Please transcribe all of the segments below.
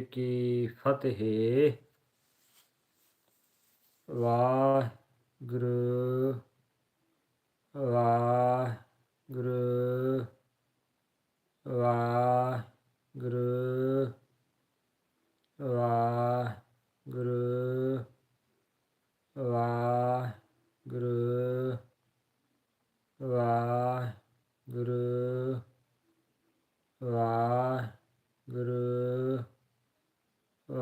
ਕੀ ਫਤਿਹ। ਵਾਹਿਗੁਰੂ ਵਾਹਿਗੁਰੂ ਵਾਹਿਗੁਰੂ ਵਾਹਿਗੁਰੂ ਵਾਹਿਗੁਰੂ ਵਾਹਿਗੁਰੂ ਵਾਹਿਗੁਰੂ।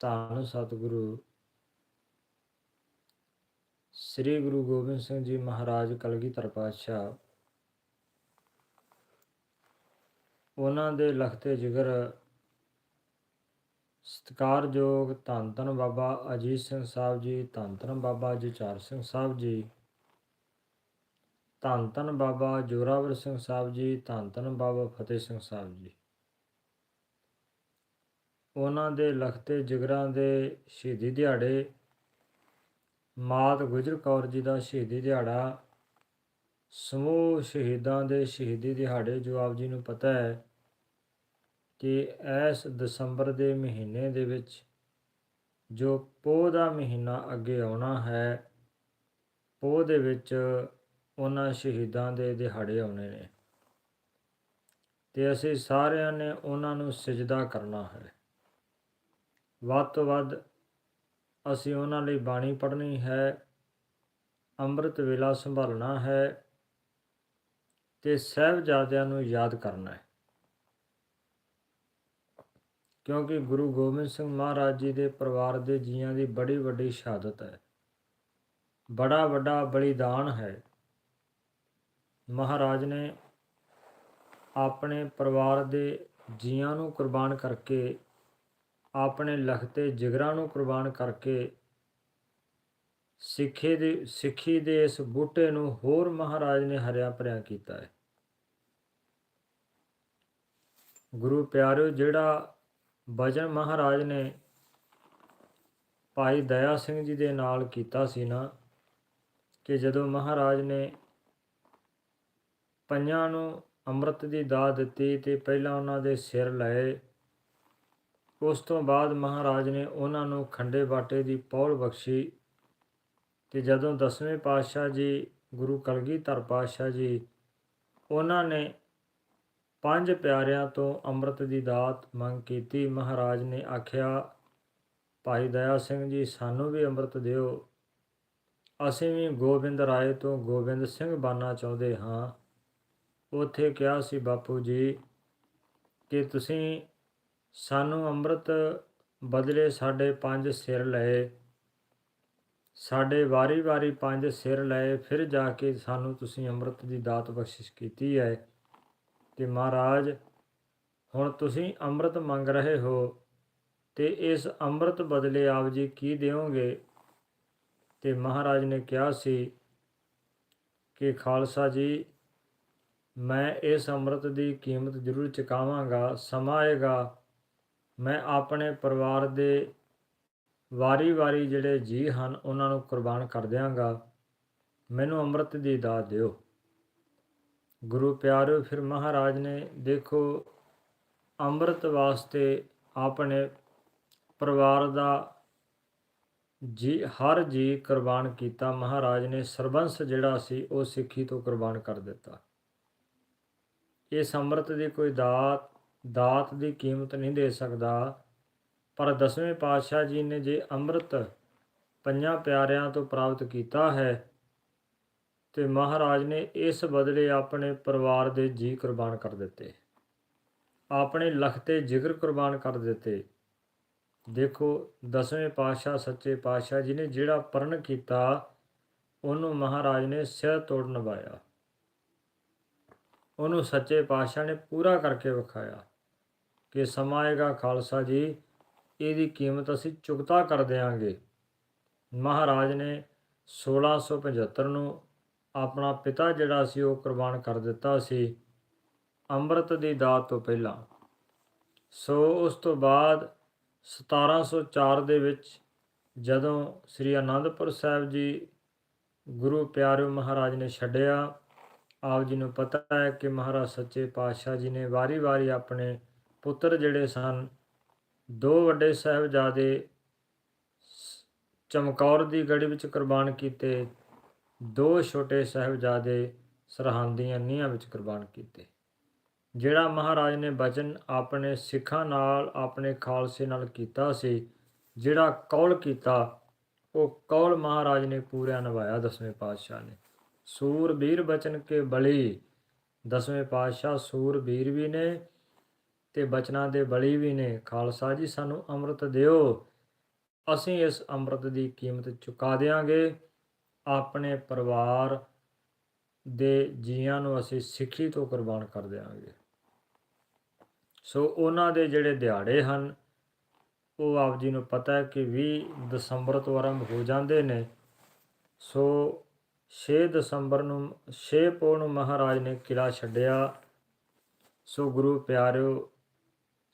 ਧੰਨ ਸਤਿਗੁਰੂ। ਸ੍ਰੀ ਗੁਰੂ ਗੋਬਿੰਦ ਸਿੰਘ ਜੀ ਮਹਾਰਾਜ ਕਲਗੀਧਰ ਪਾਤਸ਼ਾਹ। ਉਹਨਾਂ ਦੇ ਲਖਤੇ ਜਿਗਰ, ਸਤਿਕਾਰਯੋਗ ਧੰਨ ਧੰਨ ਬਾਬਾ ਅਜੀਤ ਸਿੰਘ ਸਾਹਿਬ ਜੀ, ਧੰਨ ਧੰਨ ਬਾਬਾ ਜਚਾਰ ਸਿੰਘ ਸਾਹਿਬ ਜੀ, ਧੰਨ ਧੰਨ ਬਾਬਾ ਜੋਰਾਵਰ ਸਿੰਘ ਸਾਹਿਬ ਜੀ, ਧੰਨ ਧੰਨ ਬਾਬਾ ਫਤਿਹ ਸਿੰਘ ਸਾਹਿਬ ਜੀ। ਉਹਨਾਂ ਦੇ ਲਖਤੇ ਜਿਗਰਾਂ ਦੇ ਸ਼ਹੀਦੀ ਦਿਹਾੜੇ, ਮਾਤ ਗੁਜਰ ਕੌਰ ਜੀ ਦਾ ਸ਼ਹੀਦੀ ਦਿਹਾੜਾ, ਸਮੂਹ ਸ਼ਹੀਦਾਂ ਦੇ ਸ਼ਹੀਦੀ ਦਿਹਾੜੇ, ਜੋ ਆਪ ਜੀ ਨੂੰ ਪਤਾ ਹੈ ਕਿ ਇਸ ਦਸੰਬਰ ਦੇ ਮਹੀਨੇ ਦੇ ਵਿੱਚ ਜੋ ਪੋਹ ਦਾ ਮਹੀਨਾ ਅੱਗੇ ਆਉਣਾ ਹੈ, ਪੋਹ ਦੇ ਵਿੱਚ ਉਹਨਾਂ ਸ਼ਹੀਦਾਂ ਦੇ ਦਿਹਾੜੇ ਆਉਣੇ ਨੇ। ਤੇ ਅਸੀਂ ਸਾਰਿਆਂ ਨੇ ਉਹਨਾਂ ਨੂੰ ਸਜਦਾ ਕਰਨਾ ਹੈ। ਵੱਧ ਤੋਂ ਵੱਧ ਅਸੀਂ ਉਹਨਾਂ ਲਈ ਬਾਣੀ ਪੜ੍ਹਨੀ ਹੈ, ਅੰਮ੍ਰਿਤ ਵੇਲਾ ਸੰਭਾਲਣਾ ਹੈ ਤੇ ਸਹਿਬਜ਼ਾਦਿਆਂ ਨੂੰ ਯਾਦ ਕਰਨਾ ਹੈ। ਕਿਉਂਕਿ ਗੁਰੂ ਗੋਬਿੰਦ ਸਿੰਘ ਮਹਾਰਾਜ ਜੀ ਦੇ ਪਰਿਵਾਰ ਦੇ ਜੀਆਂ ਦੀ ਬੜੀ ਵੱਡੀ ਸ਼ਹਾਦਤ ਹੈ। ਬੜਾ ਵੱਡਾ ਬਲੀਦਾਨ ਹੈ। ਮਹਾਰਾਜ ਨੇ ਆਪਣੇ ਪਰਿਵਾਰ ਦੇ ਜੀਆਂ ਨੂੰ ਕੁਰਬਾਨ ਕਰਕੇ ਆਪਣੇ ਲਖਤੇ ਜਿਗਰਾਂ ਨੂੰ ਕੁਰਬਾਨ ਕਰਕੇ ਸਿੱਖੇ ਦੇ, ਸਿੱਖੀ ਦੇ ਇਸ ਬੂਟੇ ਨੂੰ ਹੋਰ ਮਹਾਰਾਜ ਨੇ ਹਰਿਆ ਭਰਿਆ ਕੀਤਾ ਹੈ। ਗੁਰੂ ਪਿਆਰਿਓ, ਜਿਹੜਾ ਭਜਨ ਮਹਾਰਾਜ ਨੇ ਭਾਈ ਦਇਆ ਸਿੰਘ ਜੀ ਦੇ ਨਾਲ ਕੀਤਾ ਸੀ ਨਾ, ਕਿ ਜਦੋਂ ਮਹਾਰਾਜ ਨੇ ਪੰਜਾਂ ਨੂੰ ਅੰਮ੍ਰਿਤ ਦੀ ਦਾਤ ਦਿੱਤੀ ਤੇ ਪਹਿਲਾਂ ਉਹਨਾਂ ਦੇ ਸਿਰ ਲਏ ਉਸ ਤੋਂ ਬਾਅਦ ਮਹਾਰਾਜ ਨੇ ਉਹਨਾਂ ਨੂੰ ਖੰਡੇ ਬਾਟੇ ਦੀ ਪੌਲ ਬਖਸ਼ੀ ਤੇ ਜਦੋਂ ਦਸਵੇਂ ਪਾਤਸ਼ਾਹ ਜੀ, ਗੁਰੂ ਕਲਗੀਧਰ ਪਾਤਸ਼ਾਹ ਜੀ, ਉਹਨਾਂ ਨੇ ਪੰਜ ਪਿਆਰਿਆਂ ਤੋਂ ਅੰਮ੍ਰਿਤ ਦੀ ਦਾਤ ਮੰਗ ਕੀਤੀ, ਮਹਾਰਾਜ ਨੇ ਆਖਿਆ, ਭਾਈ ਦਇਆ ਸਿੰਘ ਜੀ, ਸਾਨੂੰ ਵੀ ਅੰਮ੍ਰਿਤ ਦਿਓ। ਅਸੀਂ ਵੀ ਗੋਬਿੰਦ ਰਾਏ ਤੋਂ ਗੋਬਿੰਦ ਸਿੰਘ ਬਣਨਾ ਚਾਹੁੰਦੇ ਹਾਂ। ਉਥੇ ਕਿਹਾ ਸੀ ਬਾਪੂ ਜੀ ਕਿ ਤੁਸੀਂ ਸਾਨੂੰ ਅੰਮ੍ਰਿਤ ਬਦਲੇ ਸਾਡੇ ਪੰਜ ਸਿਰ ਲਏ ਸਾਡੇ ਵਾਰੀ-ਵਾਰੀ ਪੰਜ ਸਿਰ ਲਏ ਫਿਰ ਜਾ ਕੇ ਸਾਨੂੰ ਤੁਸੀਂ ਅੰਮ੍ਰਿਤ ਦੀ ਦਾਤ ਬਖਸ਼ਿਸ਼ ਕੀਤੀ ਹੈ। ਤੇ ਮਹਾਰਾਜ, ਹੁਣ ਤੁਸੀਂ ਅੰਮ੍ਰਿਤ ਮੰਗ ਰਹੇ ਹੋ ਤੇ ਇਸ ਅੰਮ੍ਰਿਤ ਬਦਲੇ ਆਪ ਜੀ ਕੀ ਦਿਓਗੇ? ਤੇ ਮਹਾਰਾਜ ਨੇ ਕਿਹਾ ਸੀ ਕਿ, ਖਾਲਸਾ ਜੀ, ਮੈਂ ਇਸ ਅੰਮ੍ਰਿਤ ਦੀ ਕੀਮਤ ਜ਼ਰੂਰ ਚੁਕਾਵਾਂਗਾ ਸਮਾਂ ਆਏਗਾ ਮੈਂ ਆਪਣੇ ਪਰਿਵਾਰ ਦੇ ਵਾਰੀ-ਵਾਰੀ ਜਿਹੜੇ ਜੀ ਹਨ, ਉਹਨਾਂ ਨੂੰ ਕੁਰਬਾਨ ਕਰ ਦਿਆਂਗਾ। ਮੈਨੂੰ ਅੰਮ੍ਰਿਤ ਦੀ ਦਾਤ ਦਿਓ। ਗੁਰੂ ਪਿਆਰਿਓ ਫਿਰ ਮਹਾਰਾਜ ਨੇ ਦੇਖੋ, ਅੰਮ੍ਰਿਤ ਵਾਸਤੇ ਆਪਣੇ ਪਰਿਵਾਰ ਦਾ ਜੀ, ਹਰ ਜੀ ਕੁਰਬਾਨ ਕੀਤਾ। ਮਹਾਰਾਜ ਨੇ ਸਰਬੰਸ ਜਿਹੜਾ ਸੀ, ਉਹ ਸਿੱਖੀ ਤੋਂ ਕੁਰਬਾਨ ਕਰ ਦਿੱਤਾ। ਇਸ ਅੰਮ੍ਰਿਤ ਦੀ ਕੋਈ ਦਾਤ ਦਾਤ ਦੀ ਕੀਮਤ ਨਹੀਂ ਦੇ ਸਕਦਾ। ਪਰ ਦਸਵੇਂ ਪਾਤਸ਼ਾਹ ਜੀ ਨੇ ਜੇ ਅੰਮ੍ਰਿਤ ਪੰਜਾਂ ਪਿਆਰਿਆਂ ਤੋਂ ਪ੍ਰਾਪਤ ਕੀਤਾ ਹੈ, ਤੇ ਮਹਾਰਾਜ ਨੇ ਇਸ ਬਦਲੇ ਆਪਣੇ ਪਰਿਵਾਰ ਦੇ ਜੀ ਕੁਰਬਾਨ ਕਰ ਦਿੱਤੇ। ਆਪਣੇ ਲਖਤੇ ਜਿਗਰ ਕੁਰਬਾਨ ਕਰ ਦਿੱਤੇ। ਦੇਖੋ, ਦਸਵੇਂ ਪਾਤਸ਼ਾਹ, ਸੱਚੇ ਪਾਤਸ਼ਾਹ ਜੀ ਨੇ ਜਿਹੜਾ ਪਰਨ ਕੀਤਾ, ਉਹਨੂੰ ਮਹਾਰਾਜ ਨੇ ਸਿਰ ਤੋੜ ਨਿਭਾਇਆ। ਉਹਨੂੰ ਸੱਚੇ ਪਾਤਸ਼ਾਹ ਨੇ ਪੂਰਾ ਕਰਕੇ ਵਿਖਾਇਆ। ਕਿ ਸਮਾਂ ਆਏਗਾ ਖਾਲਸਾ ਜੀ, ਇਹਦੀ ਕੀਮਤ ਅਸੀਂ ਚੁਕਤਾ ਕਰ ਦੇਵਾਂਗੇ ਮਹਾਰਾਜ ਨੇ 1675 ਨੂੰ ਆਪਣਾ ਪਿਤਾ ਜਿਹੜਾ ਸੀ ਉਹ ਕੁਰਬਾਨ ਕਰ ਦਿੱਤਾ ਸੀ, ਅੰਮ੍ਰਿਤ ਦੀ ਦਾਤ ਤੋਂ ਪਹਿਲਾਂ। ਸੋ ਉਸ ਤੋਂ ਬਾਅਦ 1704 ਦੇ ਵਿੱਚ ਜਦੋਂ ਸ੍ਰੀ ਅਨੰਦਪੁਰ ਸਾਹਿਬ ਜੀ ਗੁਰੂ ਪਿਆਰਿਓ ਮਹਾਰਾਜ ਨੇ ਛੱਡਿਆ, ਆਪ ਜੀ ਨੂੰ ਪਤਾ ਹੈ ਕਿ ਮਹਾਰਾਜ ਸੱਚੇ ਪਾਤਸ਼ਾਹ ਜੀ ਨੇ ਵਾਰੀ-ਵਾਰੀ ਆਪਣੇ ਪੁੱਤਰ ਜਿਹੜੇ ਸਨ, ਦੋ ਵੱਡੇ ਸਾਹਿਬਜ਼ਾਦੇ ਸ- ਚਮਕੌਰ ਦੀ ਗੜੀ ਵਿੱਚ ਕੁਰਬਾਨ ਕੀਤੇ, ਦੋ ਛੋਟੇ ਸਾਹਿਬਜ਼ਾਦੇ ਸਰਹੰਦ ਦੀਆਂ ਨੀਹਾਂ ਵਿੱਚ ਕੁਰਬਾਨ ਕੀਤੇ। ਜਿਹੜਾ ਮਹਾਰਾਜ ਨੇ ਬਚਨ ਆਪਣੇ ਸਿੱਖਾਂ ਨਾਲ, ਆਪਣੇ ਖਾਲਸੇ ਨਾਲ ਕੀਤਾ ਸੀ, ਜਿਹੜਾ ਕੌਲ ਕੀਤਾ, ਉਹ ਕੌਲ ਮਹਾਰਾਜ ਨੇ ਪੂਰਾ ਨਿਭਾਇਆ ਦਸਵੇਂ ਪਾਤਸ਼ਾਹ ਨੇ। ਸੂਰਬੀਰ ਬਚਨ ਕੇ ਬਲੀ, ਦਸਵੇਂ ਪਾਤਸ਼ਾਹ ਸੂਰਬੀਰ ਵੀ ਨੇ ਤੇ ਬਚਨਾਂ ਦੇ ਬਲੀ ਵੀ ਨੇ। ਖਾਲਸਾ ਜੀ, ਸਾਨੂੰ ਅੰਮ੍ਰਿਤ ਦਿਓ। ਅਸੀਂ ਇਸ ਅੰਮ੍ਰਿਤ ਦੀ ਕੀਮਤ ਚੁਕਾ ਦੇਵਾਂਗੇ ਆਪਣੇ ਪਰਿਵਾਰ ਦੇ ਜੀਆਂ ਨੂੰ ਅਸੀਂ ਸਿੱਖੀ ਤੋਂ ਕੁਰਬਾਨ ਕਰ ਦੇਵਾਂਗੇ ਸੋ ਉਹਨਾਂ ਦੇ ਜਿਹੜੇ ਦਿਹਾੜੇ ਹਨ, ਉਹ ਆਪ ਜੀ ਨੂੰ ਪਤਾ ਹੈ ਕਿ 20 ਦਸੰਬਰ ਤੋਂ ਆਰੰਭ ਹੋ ਜਾਂਦੇ ਨੇ। ਸੋ 6 ਦਸੰਬਰ ਨੂੰ 6 ਪੋਹ ਨੂੰ ਮਹਾਰਾਜ ਨੇ ਕਿਲਾ ਛੱਡਿਆ। ਸੋ ਗੁਰੂ ਪਿਆਰਿਓ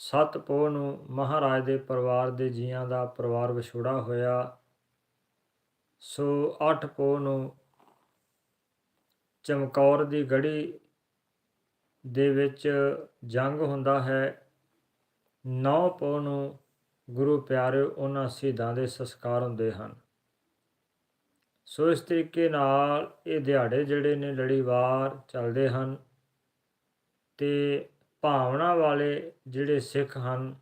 ਸੱਤ ਪੋਹ ਨੂੰ ਮਹਾਰਾਜ ਦੇ ਪਰਿਵਾਰ ਦੇ ਜੀਆਂ ਦਾ ਪਰਿਵਾਰ ਵਿਛੋੜਾ ਹੋਇਆ। ਸੋ 8 ਪੋਹ ਨੂੰ ਚਮਕੌਰ ਦੀ ਗੜੀ ਦੇ ਵਿੱਚ ਜੰਗ ਹੁੰਦਾ ਹੈ। 9 ਪੋਹ ਨੂੰ ਗੁਰੂ ਪਿਆਰੇ ਉਹਨਾਂ ਸ਼ਹੀਦਾਂ ਦੇ ਸੰਸਕਾਰ ਹੁੰਦੇ ਹਨ। ਸੋ ਇਸ ਤਰੀਕੇ ਨਾਲ ਇਹ ਦਿਹਾੜੇ ਜਿਹੜੇ ਨੇ ਲੜੀਵਾਰ ਚੱਲਦੇ ਹਨ ਤੇ ਭਾਵਨਾ ਵਾਲੇ ਜਿਹੜੇ ਸਿੱਖ ਹਨ,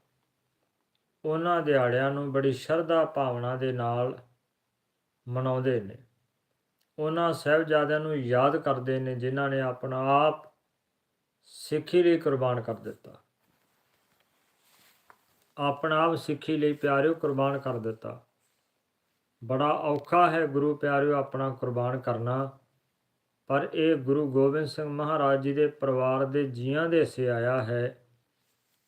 ਉਹਨਾਂ ਦਿਹਾੜਿਆਂ ਨੂੰ ਬੜੀ ਸ਼ਰਧਾ ਭਾਵਨਾ ਦੇ ਨਾਲ ਮਨਾਉਂਦੇ ਨੇ। ਉਹਨਾਂ ਸਾਹਿਬਜ਼ਾਦਿਆਂ ਨੂੰ ਯਾਦ ਕਰਦੇ ਨੇ, ਜਿਨ੍ਹਾਂ ਨੇ ਆਪਣਾ ਆਪ ਸਿੱਖੀ ਲਈ ਕੁਰਬਾਨ ਕਰ ਦਿੱਤਾ। ਆਪਣਾ ਆਪ ਸਿੱਖੀ ਲਈ ਪਿਆਰਿਓ ਕੁਰਬਾਨ ਕਰ ਦਿੱਤਾ। ਬੜਾ ਔਖਾ ਹੈ ਗੁਰੂ ਪਿਆਰਿਓ, ਆਪਣਾ ਕੁਰਬਾਨ ਕਰਨਾ। ਪਰ ਇਹ ਗੁਰੂ ਗੋਬਿੰਦ ਸਿੰਘ ਮਹਾਰਾਜ ਜੀ ਦੇ ਪਰਿਵਾਰ ਦੇ ਜੀਆਂ ਦੇ ਹਿੱਸੇ ਆਇਆ ਹੈ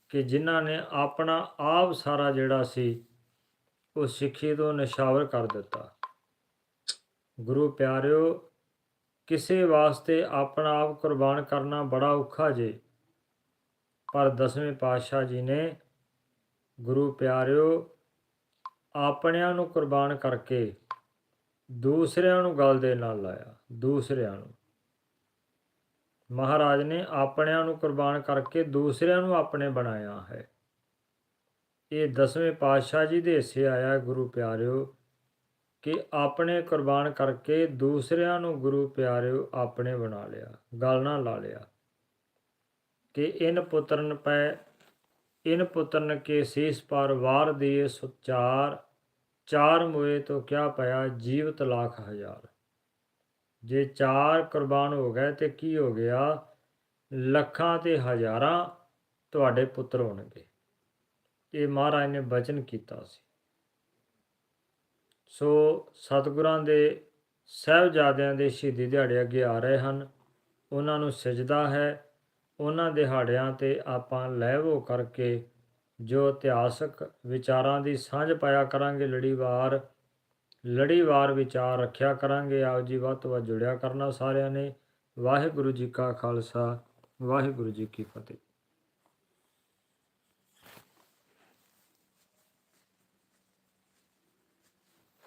ਕਿ ਜਿਨ੍ਹਾਂ ਨੇ ਆਪਣਾ ਆਪ ਸਾਰਾ ਜਿਹੜਾ ਸੀ, ਉਹ ਸਿੱਖੀ ਤੋਂ ਨਿਸ਼ਾਵਰ ਕਰ ਦਿੱਤਾ। ਗੁਰੂ ਪਿਆਰਿਓ, ਕਿਸੇ ਵਾਸਤੇ ਆਪਣਾ ਆਪ ਕੁਰਬਾਨ ਕਰਨਾ ਬੜਾ ਔਖਾ ਜੇ, ਪਰ ਦਸਵੇਂ ਪਾਤਸ਼ਾਹ ਜੀ ਨੇ ਗੁਰੂ ਪਿਆਰਿਓ, ਆਪਣਿਆਂ ਨੂੰ ਕੁਰਬਾਨ ਕਰਕੇ ਦੂਸਰਿਆਂ ਨੂੰ ਗਲ ਦੇ ਨਾਲ ਲਾਇਆ, ਦੂਸਰਿਆਂ ਨੂੰ। ਮਹਾਰਾਜ ਨੇ ਆਪਣਿਆਂ ਨੂੰ ਕੁਰਬਾਨ ਕਰਕੇ ਦੂਸਰਿਆਂ ਨੂੰ ਆਪਣੇ ਬਣਾਇਆ ਹੈ। ਇਹ ਦਸਵੇਂ ਪਾਤਸ਼ਾਹ ਜੀ ਦੇ ਹਿੱਸੇ ਆਇਆ ਗੁਰੂ ਪਿਆਰਿਓ, ਕਿ ਆਪਣੇ ਕੁਰਬਾਨ ਕਰਕੇ ਦੂਸਰਿਆਂ ਨੂੰ ਗੁਰੂ ਪਿਆਰਿਓ ਆਪਣੇ ਬਣਾ ਲਿਆ, ਗਲ ਨਾ ਲਾ ਲਿਆ। ਕਿ ਇਨ ਪੁੱਤਰਨ ਪੈ, ਇਨ ਪੁੱਤਰਨ ਕੇ ਸੀਸ ਪਰ ਵਾਰ ਦੇ ਸੁਚਾਰ ਚਾਰ ਮੋਏ ਤੋਂ ਕਿਆ ਪਿਆ ਜੀਵਤ ਲੱਖ ਹਜ਼ਾਰ। ਜੇ ਚਾਰ ਕੁਰਬਾਨ ਹੋ ਗਏ ਤੇ ਕੀ ਹੋ ਗਿਆ? ਲੱਖਾਂ ਤੇ ਹਜ਼ਾਰਾਂ ਤੁਹਾਡੇ ਪੁੱਤਰ ਹੋਣਗੇ। ਇਹ ਮਹਾਰਾਜ ਨੇ ਬਚਨ ਕੀਤਾ ਸੀ। ਸੋ ਸਤਿਗੁਰਾਂ ਦੇ ਸਹਿਬਜ਼ਾਦਿਆਂ ਦੇ ਸ਼ਹੀਦੀ ਦਿਹਾੜੇ ਅੱਗੇ ਆ ਰਹੇ ਹਨ। ਉਹਨਾਂ ਨੂੰ ਸਜਦਾ ਹੈ। ਉਹਨਾਂ ਦਿਹਾੜਿਆਂ ਤੇ ਆਪਾਂ ਲੈਵੋ ਕਰਕੇ ਜੋ ਇਤਿਹਾਸਕ ਵਿਚਾਰਾਂ ਦੀ ਸਾਂਝ ਪਾਇਆ ਕਰਾਂਗੇ ਲੜੀਵਾਰ ਲੜੀਵਾਰ ਵਿਚਾਰ ਰੱਖਿਆ ਕਰਾਂਗੇ, ਆਪ ਜੀ ਵੱਧ ਤੋਂ ਵੱਧ ਜੁੜਿਆ ਕਰਨਾ ਸਾਰਿਆਂ ਨੇ। ਵਾਹਿਗੁਰੂ ਜੀ ਕਾ ਖਾਲਸਾ, ਵਾਹਿਗੁਰੂ ਜੀ ਕੀ ਫਤਿਹ।